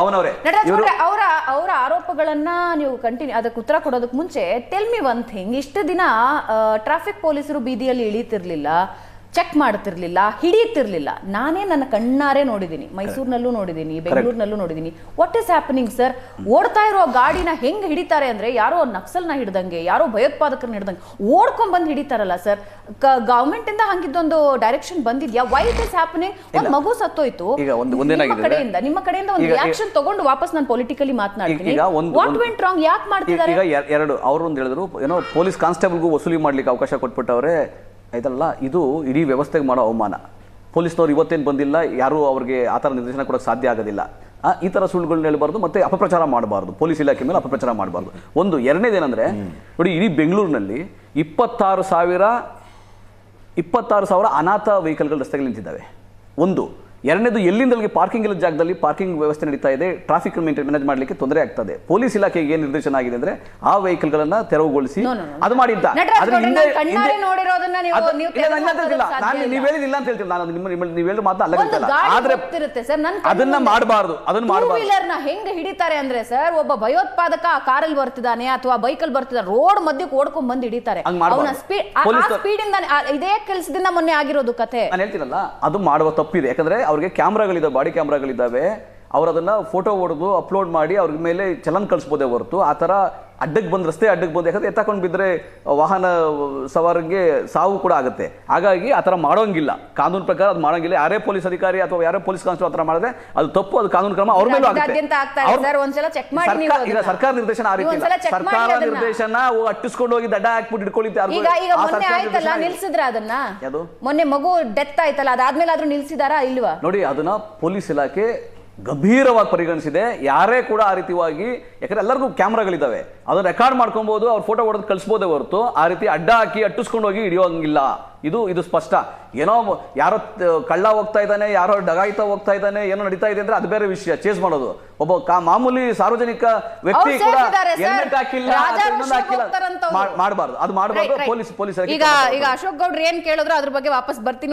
ಅವರೇ ನಟರಾಜ್ ಅವರ ಅವರ ಆರೋಪಗಳನ್ನ ನೀವು ಕಂಟಿನ್ಯೂ ಅದಕ್ಕೆ ಉತ್ತರ ಕೊಡೋದಕ್ಕೆ ಮುಂಚೆ ಟೆಲ್ ಮಿ ಒನ್ ಥಿಂಗ್ ಇಷ್ಟು ದಿನ ಟ್ರಾಫಿಕ್ ಪೊಲೀಸರು ಬೀದಿಯಲ್ಲಿ ಇಳಿತಿರ್ಲಿಲ್ಲ. ಚೆಕ್ ಮಾಡ್ತಿರ್ಲಿಲ್ಲ ಹಿಡಿಯುತ್ತಿರ್ಲಿಲ್ಲ. ನಾನೇ ನನ್ನ ಕಣ್ಣಾರೆ ನೋಡಿದ್ದೀನಿ. ಮೈಸೂರಿನಲ್ಲೂ ನೋಡಿದ್ದೀನಿ ಬೆಂಗಳೂರಿನಲ್ಲೂ ನೋಡಿದ್ದೀನಿ. ವಾಟ್ ಇಸ್ ಹ್ಯಾಪನಿಂಗ್ ಸರ್ ಓಡ್ತಾ ಇರೋ ಗಾಡಿನ ಹೆಂಗ್ ಹಿಡಿತಾರೆ ಅಂದ್ರೆ ಯಾರೋ ನಕ್ಸಲ್ನ ಹಿಡ್ದಂಗೆ ಯಾರೋ ಭಯೋತ್ಪಾದಕರನ್ನ ಹಿಡ್ದಂಗೆ ಓಡ್ಕೊಂಡ್ ಬಂದು ಹಿಡಿತಾರಲ್ಲ ಸರ್ ಗವರ್ಮೆಂಟ್ ಇಂದ ಹಂಗಿದ್ದೊಂದು ಡೈರೆಕ್ಷನ್ ಬಂದಿದ್ಯಾ? ವೈ ಇಟ್ ಇಸ್ ಹ್ಯಾಪನಿಂಗ್ ಒಂದ್ ಮಗು ಸತ್ತೋಯ್ತು. ಕಡೆಯಿಂದ ನಿಮ್ಮ ಕಡೆಯಿಂದ ಒಂದು ರಿಯಾಕ್ಷನ್ ತಗೊಂಡು ವಾಪಸ್ ನಾನು ಪೊಲಿಟಿಕಲಿ ಮಾತನಾಡ್ತೀನಿ. ವಾಟ್ ವೆಂಟ್ ರಾಂಗ್ ಯಾಕೆ ಮಾಡ್ತಿದ್ದಾರೆ? ಎರಡು ಅವರು ಒಂದು ಹೇಳಿದ್ರು ಏನೋ ಪೊಲೀಸ್ ಕಾನ್ಸ್ಟೇಬಲ್ಗೂ ವಸೂಲಿ ಮಾಡ್ಲಿಕ್ಕೆ ಅವಕಾಶ ಕೊಟ್ಬಿಟ್ಟವ್ರೆ. ಆಯ್ತಲ್ಲ ಇದು ಇಡೀ ವ್ಯವಸ್ಥೆಗೆ ಮಾಡೋ ಅವಮಾನ. ಪೊಲೀಸ್ನವ್ರು ಇವತ್ತೇನು ಬಂದಿಲ್ಲ, ಯಾರೂ ಅವ್ರಿಗೆ ಆ ಥರ ನಿರ್ದೇಶನ ಕೊಡೋಕೆ ಸಾಧ್ಯ ಆಗೋದಿಲ್ಲ. ಈ ಥರ ಸುಳ್ಳುಗಳನ್ನ ಹೇಳ್ಬಾರ್ದು, ಮತ್ತೆ ಅಪಪ್ರಚಾರ ಮಾಡಬಾರ್ದು, ಪೊಲೀಸ್ ಇಲಾಖೆ ಮೇಲೆ ಅಪಪ್ರಚಾರ ಮಾಡಬಾರ್ದು. ಒಂದು, ಎರಡನೇದೇನೆಂದರೆ, ನೋಡಿ, ಇಡೀ ಬೆಂಗಳೂರಿನಲ್ಲಿ ಇಪ್ಪತ್ತಾರು ಸಾವಿರ ಇಪ್ಪತ್ತಾರು ಸಾವಿರ ಅನಾಥ ವೆಹಿಕಲ್ಗಳು ರಸ್ತೆಗಳು ನಿಂತಿದ್ದಾವೆ. ಒಂದು ಎರಡನೇದು ಎಲ್ಲಿಂದಲ್ಲಿಗೆ ಪಾರ್ಕಿಂಗ್ ಇಲ್ಲದ ಜಾಗದಲ್ಲಿ ಪಾರ್ಕಿಂಗ್ ವ್ಯವಸ್ಥೆ ನಡೀತಾ ಇದೆ. ಟ್ರಾಫಿಕ್ ಮ್ಯಾನೇಜ್ ಮಾಡಲಿಕ್ಕೆ ತೊಂದರೆ ಆಗ್ತದೆ. ಪೊಲೀಸ್ ಇಲಾಖೆಗೆ ಏನು ನಿರ್ದೇಶನ ಆಗಿದೆ ಅಂದ್ರೆ ಆ ವೆಹಿಕಲ್ಗಳನ್ನ ತೆರವುಗೊಳಿಸಿ No, no, no. ಅದು ಮಾಡಿ ಅಂತ ನೀವು- ಹೇಳಿದಿಲ್ಲ ಅಂತ ಹೇಳ್ತೀನಿ. ನಾನು ನಿಮ್ಮ ನಿಮ್ಮ- ನೀವು ಹೇಳಿದ ಮಾತು ಅಲ್ಲ ಆದ್ರೆ ಅದನ್ನ ಮಾಡಬಾರದು. ಅದನ್ನ ಮಾಡಬಾರದು. ವೀಲರ್ನ ಹೆಂಗ್ ಹಿಡಿತಾರೆ ಅಂದ್ರೆ ಸರ್ ಒಬ್ಬ ಭಯೋತ್ಪಾದಕ ಆ ಕಾರಲ್ಲಿ ಬರ್ತಿದ್ದಾನೆ ಅಥವಾ ಬೈಕಲ್ ಬರ್ತಿದ್ದಾನೆ ರೋಡ್ ಮಧ್ಯಕ್ಕೆ ಓಡ್ಕೊಂಡ್ ಬಂದು ಹಿಡಿತಾರೆ. ಅವನ ಸ್ಪೀಡ್ ಸ್ಪೀಡ್ ಇಂದ ಇದೇ ಕೆಲಸದಿಂದ ಮೊನ್ನೆ ಆಗಿರೋದು ಕತೆ. ನಾನು ಹೇಳ್ತೀನಲ್ಲ ಅದು ಮಾಡುವ ತಪ್ಪಿದೆ. ಯಾಕಂದ್ರೆ ಅವ್ರಿಗೆ ಕ್ಯಾಮ್ರಾಗಳಿದ್ದಾವೆ ಬಾಡಿ ಕ್ಯಾಮ್ರಾಗಳಿದ್ದಾವೆ. ಅವ್ರು ಅದನ್ನು ಫೋಟೋ ಹೊಡೆದು ಅಪ್ಲೋಡ್ ಮಾಡಿ ಅವ್ರ ಮೇಲೆ ಚಲನ್ ಕಳಿಸ್ಬೋದೇ ಹೊರತು. ಆ ಥರ ಅಡ್ಡಕ್ಕೆ ಬಂದು ರಸ್ತೆ ಅಡ್ಡಕ್ಕೆ ಬಂದು. ಯಾಕಂದರೆ ಎತ್ತಾಕೊಂಡು ಬಿದ್ದರೆ ವಾಹನ ಸವಾರಿಗೆ ಸಾವು ಕೂಡ ಆಗುತ್ತೆ. ಹಾಗಾಗಿ ಆ ಥರ ಮಾಡೋಂಗಿಲ್ಲ. ಕಾನೂನು ಪ್ರಕಾರ ಅದು ಮಾಡೋಂಗಿಲ್ಲ. ಯಾರೇ ಪೊಲೀಸ್ ಅಧಿಕಾರಿ ಅಥವಾ ಯಾರೇ ಪೊಲೀಸ್ ಕಾನ್ಸ್ಟೇಬಲ್ ಆ ಥರ ಮಾಡಿದ್ರೆ ಅದು ತಪ್ಪು ಅದು ಕಾನೂನು ಕ್ರಮ ಅವ್ರ ಮೇಲೂ ಆಗುತ್ತೆ. ಸರ್ಕಾರ- ನಿರ್ದೇಶನ ಆ ರೀತಿ ಸರ್ಕಾರ. ನಿರ್ದೇಶನ ಅಟ್ಟಿಸ್ಕೊಂಡು ಹೋಗಿ ದಡ್ಡ ಹಾಕ್ಬಿಟ್ಟು ಇಟ್ಕೊಳ್ಳಿ ನಿಲ್ಸಿದ್ರ ಅದನ್ನ? ಮೊನ್ನೆ ಮಗು ಡೆತ್ ಆಯ್ತಲ್ಲ ಅದಾದ್ಮೇಲೆ ಆದ್ರೂ ನಿಲ್ಸಿದಾರಾ ಇಲ್ವಾ? ನೋಡಿ ಅದನ್ನ ಪೊಲೀಸ್ ಇಲಾಖೆ ಗಂಭೀರವಾಗಿ ಪರಿಗಣಿಸಿದೆ. ಯಾರೇ ಕೂಡ ಆ ರೀತಿಯಾಗಿ ಯಾಕಂದ್ರೆ ಎಲ್ಲರಿಗೂ ಕ್ಯಾಮ್ರಾಗಳಿದ್ದಾವೆ. ಅದು ರೆಕಾರ್ಡ್ ಮಾಡ್ಕೊಬೋದು ಅವ್ರ ಫೋಟೋ ಹೊಡೆದು ಕಳಿಸ್ಬೋದೇ ಹೊರತು. ಆ ರೀತಿ ಅಡ್ಡ ಹಾಕಿ ಅಟ್ಟಿಸ್ಕೊಂಡು ಹೋಗಿ ಹಿಡಿಯೋಂಗಿಲ್ಲ. ಇದು ಇದು ಸ್ಪಷ್ಟ. ಏನೋ ಯಾರೋ ಕಳ್ಳ ಹೋಗ್ತಾ ಇದ್ದಾನೆ ಯಾರೋ ಡಗಾಯ್ತಾ ಹೋಗ್ತಾ ಇದ್ದಾನೆ ಏನೋ ನಡೀತಾ ಇದೆ ಅಂದ್ರೆ ಅದು ಬೇರೆ ವಿಷಯ. ಚೇಸ್ ಮಾಡೋದು. ಒಬ್ಬ ಕಾ- ಮಾಮೂಲಿ ಸಾರ್ವಜನಿಕ ವ್ಯಕ್ತಿ ಕೂಡ ಹೆಲ್ಮೆಟ್ ಹಾಕಿಲ್ಲ ಹಾಕಿಲ್ಲ. ಮಾಡಬಾರ್ದು. ಅದು ಮಾಡಬಾರ್ದು. ಪೊಲೀಸ್ ಪೊಲೀಸ್ ಈಗ ಈಗ ಅಶೋಕ್ ಗೌಡ್ರು ಏನ್ ಕೇಳಿದ್ರು ಅದ್ರ ಬಗ್ಗೆ ವಾಪಸ್ ಬರ್ತೀನಿ